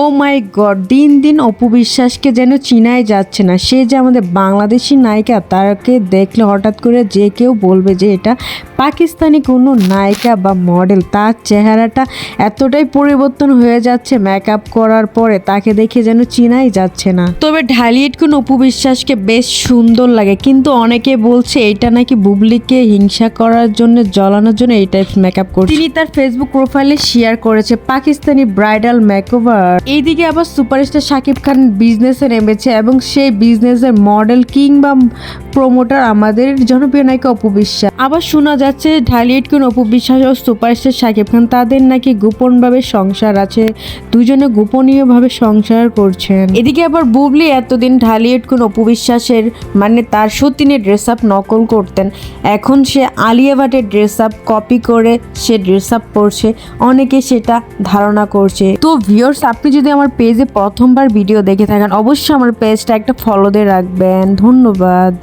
ও মাই god দিন দিন অপু বিশ্বাসকে যেন চিনাই যাচ্ছে না। সে যে আমাদের বাংলাদেশি নায়িকা, তাকে দেখলে হঠাৎ করে যে কেউ বলবে যে এটা পাকিস্তানি কোনো নায়িকা বা মডেল তার চেহারাটা এতটাই পরিবর্তন হয়ে যাচ্ছে মেকআপ করার পরে, তাকে দেখে যেন চিনাই যাচ্ছে না। তবে ঢালিয়েট কোন অপু বিশ্বাসকে বেশ সুন্দর লাগে, কিন্তু অনেকে বলছে এটা নাকি বুবলিকে হিংসা করার জন্য, জ্বলানোর জন্য এই টাইপ মেকআপ করছে। তিনি তার ফেসবুক প্রোফাইলে শেয়ার করেছে, পাকিস্তানি ব্রাইডাল মেকওভার এইদিকে আবার সুপারস্টার শাকিব খান বিজনেসে নেমেছে এবং সেই বিজনেসের মডেল কিংবা প্রমোটার আমাদের জনপ্রিয় নায়িকা অপু বিশ্বাস। আবার শোনা যাচ্ছে ঢালিউড কোন অপু বিশ্বাস ও সুপারস্টার শাকিব খান, তাদের নাকি গোপনভাবে সংসার আছে, দুজনে গোপনীয়ভাবে সংসার করছেন। এদিকে আবার বুবলি এতদিন ঢালিউড কোন অপু বিশ্বাসের মানে তার সতীনের ড্রেস আপ নকল করতেন। এখন সে আলিয়া ভাটের ড্রেস আপ কপি করে সে ড্রেস আপ পরছে, অনেকে সেটা ধারণা করছে। তো ভিউয়ার্স আপনি যদি আমার পেজে প্রথমবার ভিডিও দেখে থাকেন, অবশ্যই আমার পেজটা একটা ফলো দিয়ে রাখবেন। ধন্যবাদ।